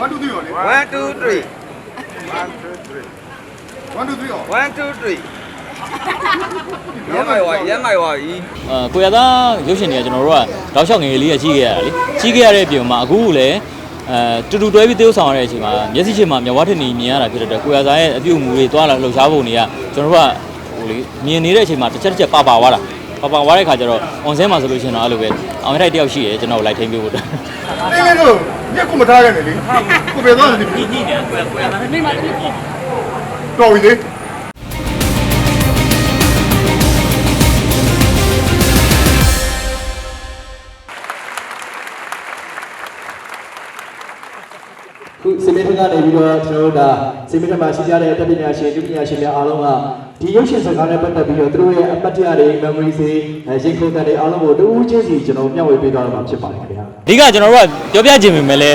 1 2 3ရောလေ1 2 3 1 2 3ရော1 2 3ရမ်းမိုက်ဝါရမ်းမိုက်ဝါကြီးအဲကိုရသားရုပ်ရှင်တွေကကျွန်တော်တို့ကတောက်လျှောက်ငယ်လေးကကြီးခဲ့ရတာလေကြီးခဲ့ရတဲ့ပြင်မှာအခုလည်းအဲတူတူတွဲပြီးသေုပ်ဆောင်ရတဲ့အချိန်မှာမျက်စိချင်းမှာမျက်ဝါးထင်နေမြင်ရတာဖြစ်တဲ့အတွက်ကိုရသားရဲ့အပြုအမူတွေတွားလာလှုပ်ရှားပုံတွေကကျွန်တော်တို့ကဟိုလေမြင်နေတဲ့အချိန်မှာတစ်ချက်တစ်ချက်ပါပါသွားတာပါပါသွားတဲ့ခါကျတော့ on set မှာဆိုလို့ရှိရင်တော့အဲ့လိုပဲအောင်ရိုက်တယောက်ရှိရယ်ကျွန်တော်ကိုလိုက်ထိန်းပေးဖို့အတွက်အင်းလေးတို့ ညက်ကိုမထားခဲ့နဲ့လေကိုပဲသွားတယ်ညှိညှိနေကိုကိုရသားမိမတည်းတော်ပြီလေ က်ကနေပြီးတော့ကျွန်တော်တို့ဒါစီမင်းထက်မှာရှိကြတဲ့တက်ပညာရှင်ဒုပညာရှင်များအားလုံးကဒီရုပ်ရှင်စကားနဲ့ပတ်သက်ပြီးတော့သူတို့ရဲ့အမှတ်တရတွေ memories တွေအဲရင်ခုန်တဲ့အားလုံးကိုတူးချင်းစီကျွန်တော်မျှဝေပေးသွားတော့မှာဖြစ်ပါတယ်ခင်ဗျာအဓိကကျွန်တော်တို့ကပြောပြခြင်းပဲလေ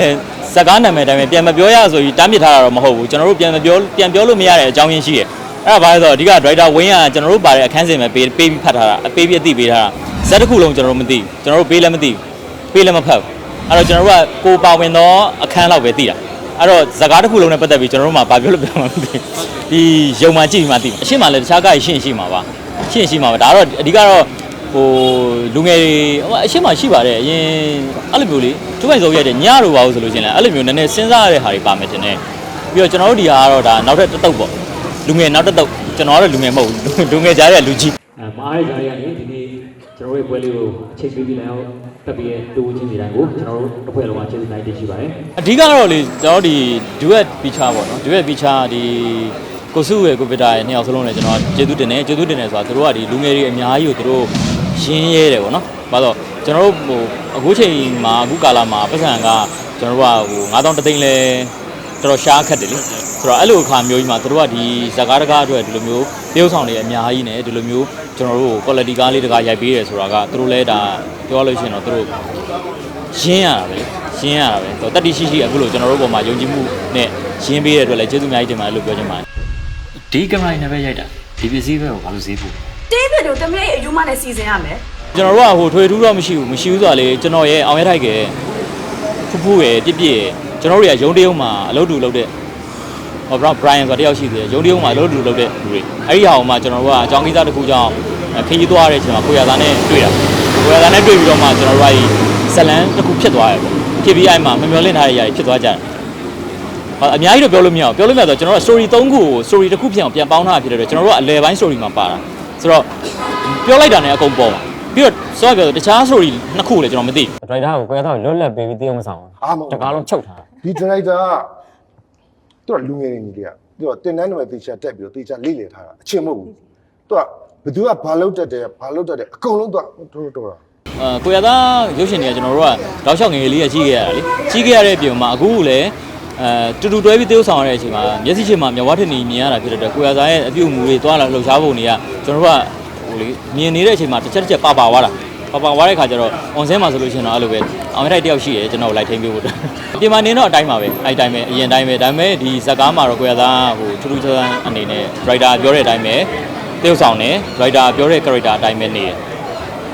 စကားနာမည်တိုင်းပဲပြန်မပြောရဆိုပြီးတားမြစ်ထားတာတော့မဟုတ်ဘူးကျွန်တော်တို့ပြန်မပြောပြန်ပြောလို့မရတဲ့အကြောင်းရင်းရှိတယ်အဲ့ဒါဘာလဲဆိုတော့အဓိက driver ဝင်းကကျွန်တော်တို့ပါတဲ့အခန်းစဉ်ပဲပေးပေးပြီးဖတ်ထားတာအပေးပြီးအသိပေးထားတာဇက်တစ်ခုလုံးကျွန်တော်တို့မသိဘူးကျွန်တော်တို့ပေးလည်းမသိဘူးပေးလည်းမဖတ်ဘူးအဲ့တော့ကျွန်တော်တို့ကကိုပါဝင်သောအခန်းလောက်ပဲသိတာ အဲ့တော့ဇကားတစ်ခုလုံးနဲ့ပတ်သက်ပြီးကျွန်တော်တို့မှဘာပြောလို့ပြောမှမသိဘူးဒီယုံမှကြည့်ပြီးမှသိမှာအရှင်းမှလည်းတခြားကားရှင်းရှိမှာပါရှင်းရှိမှာပါဒါတော့အဓိကတော့ဟိုလူငယ်တွေဟိုအရှိမရှိပါတယ်အရင်အဲ့လိုမျိုးလေကျိုးပိုင်စုံရိုက်တဲ့ညတို့ပါလို့ဆိုလို့ရှရင်လဲအဲ့လိုမျိုးနည်းနည်းစဉ်းစားရတဲ့ဟာတွေပါမယ်တင်တယ်ပြီးတော့ကျွန်တော်တို့ဒီဟာကတော့ဒါနောက်ထပ်တစ်တုပ်ပေါ့လူငယ်နောက်တစ်တုပ်ကျွန်တော်ကတော့လူငယ်မဟုတ်ဘူးလူငယ်ကြားတဲ့လူကြီးအဲမအားရကြရတဲ့ဒီနေ့ကျွန်တော်တို့ရဲ့ပွဲလေးကိုအချိန်ပေးပြီးလိုက်အောင်တ က်ပြီးရဲ့တူးချင်းစီတိုင်းကိုကျွန်တော်တို့တစ်ဖွဲ့လုံးကကျေးဇူးတင်ရှိပါတယ်အဓိကတော့လေကျွန်တော်တို့ဒီ duet feature ပေါ့နော် duet feature ဒီကိုစုရဲ့ကိုဗစ်တာရဲ့နှစ်ယောက်စလုံးလည်းကျွန်တော်ကျေးဇူးတင်တယ်ကျေးဇူးတင်တယ်ဆိုတာသူတို့ကဒီလူငယ်တွေအများကြီးကိုသူတို့ရင်းရဲတယ်ပေါ့နော်ဘာလို့ကျွန်တော်တို့ဟိုအခုချိန်မှာအခုကာလမှာပတ်စံကကျွန်တော်တို့ကဟို9000တသိန်းလဲ တော်တော်ရှားခတ်တယ်လေဆိုတော့အဲ့လိုအခါမျိုးကြီးမှာသူတို့ကဒီဇကားတကားအတွက်ဒီလိုမျိုးတရုပ်ဆောင်တွေအများကြီးနဲ့ဒီလိုမျိုးကျွန်တော်တို့ quality ကားလေးတကားရိုက်ပေးတယ်ဆိုတာကသူတို့လဲဒါပြောလို့ရှိရင်တော့သူတို့ရင်းရတာပဲရင်းရတာပဲတော့တတိရှိရှိအခုလိုကျွန်တော်တို့ပေါ်မှာယုံကြည်မှုနဲ့ရင်းပေးတဲ့အတွက်လည်းကျေးဇူးအများကြီးတင်ပါတယ်လို့ပြောချင်ပါတယ်ဒီကင်မရာနဲ့ပဲရိုက်တာဒီပစ္စည်းပဲကိုဘာလို့ဈေးဖို့တေးပြတို့တမရဲ့အယူမနဲ့စီစဉ်ရမယ်ကျွန်တော်တို့ကဟိုထွေထူးတော့မရှိဘူးမရှိဘူးဆိုတာလေကျွန်တော်ရဲ့အောင်ရထိုက်ကဖူးဖူးရဲ့ပြစ်ပြစ်ရဲ့ ကျွန်တော်တို့တွေကရုံးတရုံမှာအလုပ်တူလုပ်တဲ့ဟောဘရိုင်ဆိုတာတယောက်ရှိသေးတယ်ရုံးတရုံမှာအလုပ်တူလုပ်တဲ့လူတွေအဲ့ဒီဟာကိုမှကျွန်တော်တို့ကအကြောင်းကိစ္စတစ်ခုကြောင့်ခရီးသွားတဲ့အချိန်မှာကိုရသားနဲ့တွေ့တာကိုရသားနဲ့တွေ့ပြီးတော့မှကျွန်တော်တို့ကဇလန်တစ်ခုဖြစ်သွားတယ်ပေါ့ဖြစ်ပြီးအဲ့မှာမမျောလင့်ထားတဲ့ຢာတွေဖြစ်သွားကြတယ်ဟာအများကြီးတော့ပြောလို့မရဘူးပြောလို့မရတော့ကျွန်တော်တို့ story 3ခုကို story တစ်ခုဖြစ်အောင်ပြန်ပေါင်းထားတာဖြစ်တဲ့အတွက်ကျွန်တော်တို့ကအလဲပိုင်း story မှာပါတာဆိုတော့ပြောလိုက်တာနဲ့အကုန်ပေါ်ပါပြီးတော့စောပြောတခြား story နှစ်ခုလည်းကျွန်တော်မသိဘူးဒရိုက်တာကိုကိုရတော့လွတ်လပ်ပေးပြီးတည်အောင်မဆောင်အားမဘူးတကားလုံးချုပ်ထားတာ ဒီဒရိုက်တာကသူကလူငယ်တွေနေလေကသူကတင်တန်းတွေတေချာတက်ပြီးတော့တေချာလေ့လည်ထားတာအချင်းမဟုတ်ဘူးသူကဘသူကဘာလုပ်တတ်တယ်ဘာလုပ်တတ်တယ်အကုန်လုံးသူကတော်တော်တာအဲကိုရသားရုပ်ရှင်တွေကကျွန်တော်တို့ကတောက်လျှောက်ငယ်ငယ်လေးကကြီးခဲ့ရတာလေကြီးခဲ့ရတဲ့ပြင်မှာအခုလည်းအဲတူတူတွဲပြီးသေုပ်ဆောင်ရတဲ့အချိန်မှာမျက်စိချင်းမှာမျက်ဝါးထင်နေမြင်ရတာဖြစ်တဲ့အတွက်ကိုရသားရဲ့အပြုအမူတွေတွားလာလှုပ်ရှားပုံတွေကကျွန်တော်တို့ကဟိုလေမြင်နေတဲ့အချိန်မှာတစ်ချက်တစ်ချက်ပါပါသွားတာ ပါပါသွားတဲ့ခါကျတော့ on set မှာဆိုလို့ရှိရင်တော့အဲ့လိုပဲအောင်ရိုက်တယောက်ရှိရယ်ကျွန်တော်ကိုလိုက်ထိန်းပေးဖို့အတွက်ပြင်မာနေတော့အတိုင်းပါပဲအဲ့အတိုင်းပဲအရင်တိုင်းပဲဒါပေမဲ့ဒီဇက်ကားမှာတော့ကိုရသားဟိုထူးထူးခြားခြားအနေနဲ့ writer ပြောတဲ့အတိုင်းပဲတရုပ်ဆောင်တယ် writer ပြောတဲ့ character အတိုင်းပဲနေတယ်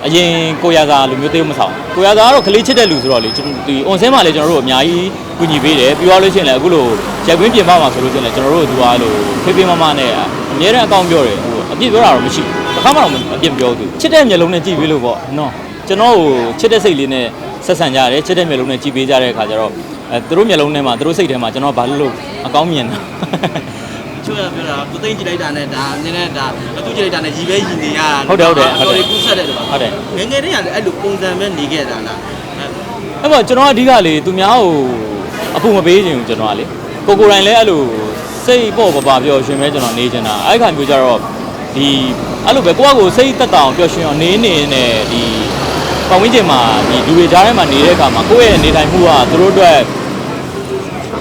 အရင်ကိုရသားလူမျိုးတရုပ်မဆောင်ကိုရသားကတော့ကလေးချစ်တဲ့လူဆိုတော့လေကျွန်တော်ဒီ on set မှာလည်းကျွန်တော်တို့အများကြီးကူညီပေးတယ်ပြီးသွားလို့ရှိရင်လည်းအခုလိုရက်ကွင်းပြင်ပမှာဆိုလို့ရှိရင်လည်းကျွန်တော်တို့ကသူကလိုဖေးဖေးမမနဲ့အများနဲ့အကောင့်ပြောတယ်ဟိုအပြစ်ပြောတာတော့မရှိဘူး တစ်ခါမှတော့အပြစ်မပြောဘူးချစ်တဲ့မျက်လုံးနဲ့ကြည့်ပေးလို့ပေါ့နော်ကျွန်တော်ကိုချစ်တဲ့စိတ်လေးနဲ့ဆက်ဆံကြတယ်ချစ်တဲ့မျက်လုံးနဲ့ကြည်ပေးကြတဲ့အခါကျတော့အဲသူတို့မျက်လုံးထဲမှာသူတို့စိတ်ထဲမှာကျွန်တော်ဘာလို့လို့အကောင်းမြင်တာချို့ရပြောတာကိုသိန်းကြည့်လိုက်တာနဲ့ဒါနည်းနည်းဒါအတူကြည့်လိုက်တာနဲ့ရီပဲရီနေရတာဟုတ်တယ်ဟုတ်တယ်ဟုတ်တယ်တော်တော်ကူးဆက်တယ်တော့ဟုတ်တယ်ငယ်ငယ်တည်းကလည်းအဲ့လိုပုံစံပဲနေခဲ့တာလားအဲ့တော့ကျွန်တော်အဓိကလေသူများကိုအပူမပေးခြင်းဘူးကျွန်တော်ကလေကိုကိုယ်တိုင်လည်းအဲ့လိုစိတ်ပေါ့ပပပျော်ရွှင်ပဲကျွန်တော်နေချင်တာအဲ့ခါမျိုးကြတော့ ဒီအဲ့လိုပဲကိုယ့်အကိုစိတ်သက်တောင်ပျော်ရွှင်အောင်နေနေနဲ့ဒီပတ်ဝန်းကျင်မှာဒီလူတွေကြားထဲမှာနေတဲ့အခါမှာကိုယ့်ရဲ့နေထိုင်မှုကသူတို့အတွက်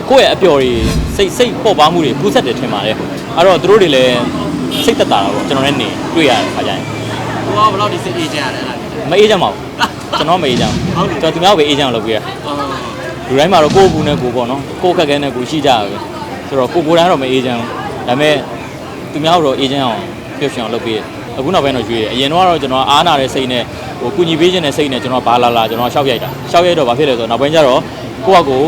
ကိုယ့်ရဲ့အပျော်တွေစိတ်စိတ်ပေါ်ပါမှုတွေကူးဆက်တယ်ထင်ပါတယ်အဲ့တော့သူတို့တွေလည်းစိတ်သက်သာတာပေါ့ကျွန်တော်လည်းနေတွေ့ရတဲ့ခါကျရင်ကိုကဘယ်လောက်ဒီစိတ်အေးကြရလဲလားမအေးကြပါဘူးကျွန်တော်မအေးကြဘူးဟုတ်တယ်ကျွန်တော်သူများကိုပဲအေးကြအောင်လုပ်ပြရအော်လူတိုင်းမှာတော့ကိုယ့်ဘူးနဲ့ကိုယ်ပေါ့နော်ကိုယ့်ခက်ခဲနဲ့ကိုယ်ရှိကြရပဲဆိုတော့ကိုယ်ကိုယ်တိုင်းတော့မအေးကြဘူးဒါပေမဲ့သူများတို့အေးကြအောင် ပျော်ရွှင်အောင်လုပ်ပြရအခုနောက်ပိုင်းတော့ရွေးတယ်အရင်တော့ကျွန်တော်အားနာတဲ့စိတ်နဲ့ဟိုကုညီပေးခြင်းတဲ့စိတ်နဲ့ကျွန်တော်ဘာလာလာကျွန်တော်ရှောက်ရိုက်တာရှောက်ရိုက်တော့ဘာဖြစ်လဲဆိုတော့နောက်ပိုင်းကျတော့ကိုယ့်အကို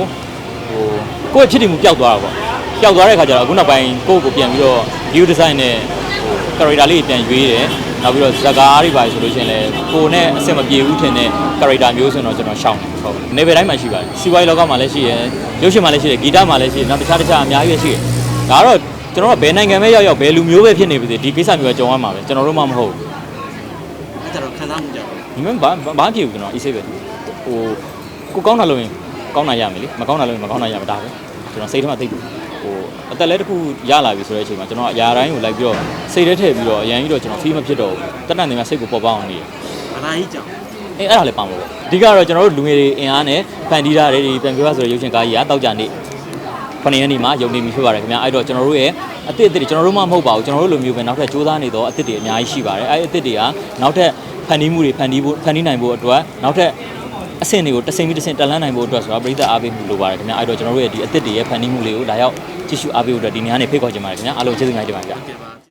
ဟိုကိုယ့်ရဲ့ဖြစ်တည်မှုပျောက်သွားတာပေါ့ပျောက်သွားတဲ့ခါကျတော့အခုနောက်ပိုင်းကိုယ့်ကိုပြန်ပြီးတော့ view design နဲ့ဟို character လေးပြန်ရွေးတယ်နောက်ပြီးတော့ဇာကားတွေပါဆိုလို့ရှိရင်လည်းကိုယ်နဲ့အဆင်မပြေဘူးထင်တဲ့ character မျိုးဆိုရင်တော့ကျွန်တော်ရှောင်တယ်ဟုတ်နေဗယ်တိုင်းမှာရှိပါတယ်စီဝိုင်းလောကမှာလည်းရှိရယ်ရုပ်ရှင်မှာလည်းရှိတယ်ဂီတမှာလည်းရှိတယ်နောက်တခြားတခြားအများကြီးပဲရှိတယ်ဒါကတော့ ကျွန်တော်တို့ကဘယ်နိုင်ငံပဲရောက်ရောက်ဘယ်လူမျိုးပဲဖြစ်နေပါစေဒီကိစ္စမျိုးကကြုံရမှာပဲကျွန်တော်တို့မှမဟုတ်ဘူးအဲ့ဒါတော့ခံစားမှုကြတယ်ဒီမဲ့ဘာဘာဖြစ်ဘူးကျွန်တော်အေးဆေးပဲဟိုကိုကောင်းတာလို့ရင်ကောင်းတာရမယ်လေမကောင်းတာလို့ရင်မကောင်းတာရမှာဒါပဲကျွန်တော်စိတ်ထဲမှာသိတယ်ဟိုအသက်လဲတစ်ခုရလာပြီဆိုတဲ့အချိန်မှာကျွန်တော်အရာတိုင်းကိုလိုက်ပြီးတော့စိတ်ထဲထည့်ပြီးတော့အရင်ကြီးတော့ကျွန်တော် feel မဖြစ်တော့ဘူးတက်တန်နေမှာစိတ်ကိုပေါ်ပေါအောင်နေတယ်ဘာသာကြီးကြောင့်အဲအဲ့ဒါလည်းပါမှာပေါ့အဓိကတော့ကျွန်တော်တို့လူငယ်တွေအင်အားနဲ့ဖန်တီးထားတဲ့ဒီပြန်ပြောရဆိုတဲ့ရုပ်ရှင်ကားကြီးကတောက်ကြနေ ခொနည်းရက်နေ့မှာယုံနေပြီဖြစ်ပါတယ်ခင်ဗျာအဲ့တော့ကျွန်တော်တို့ရဲ့အသစ်အသစ်တွေကျွန်တော်တို့မှမဟုတ်ပါဘူးကျွန်တော်တို့လိုမျိုးပဲနောက်ထပ်စူးစမ်းနေတော့အသစ်တွေအများကြီးရှိပါတယ်အဲ့ဒီအသစ်တွေကနောက်ထပ်ဖန်တီးမှုတွေဖန်တီးဖို့ဖန်တီးနိုင်ဖို့အတွက်နောက်ထပ်အဆင့်တွေကိုတစ်ဆင့်ပြီးတစ်ဆင့်တက်လန်းနိုင်ဖို့အတွက်ဆိုတာပြည်သက်အားပေးမှုလိုပါတယ်ခင်ဗျာအဲ့တော့ကျွန်တော်တို့ရဲ့ဒီအသစ်တွေရဲ့ဖန်တီးမှုလေးကိုလာရောက်ကြည့်ရှုအားပေးဖို့အတွက်ဒီနေရာနေဖိတ်ခေါ်ချင်ပါတယ်ခင်ဗျာအားလုံးကျေးဇူးများတင်ပါတယ်ဗျာကဲပါ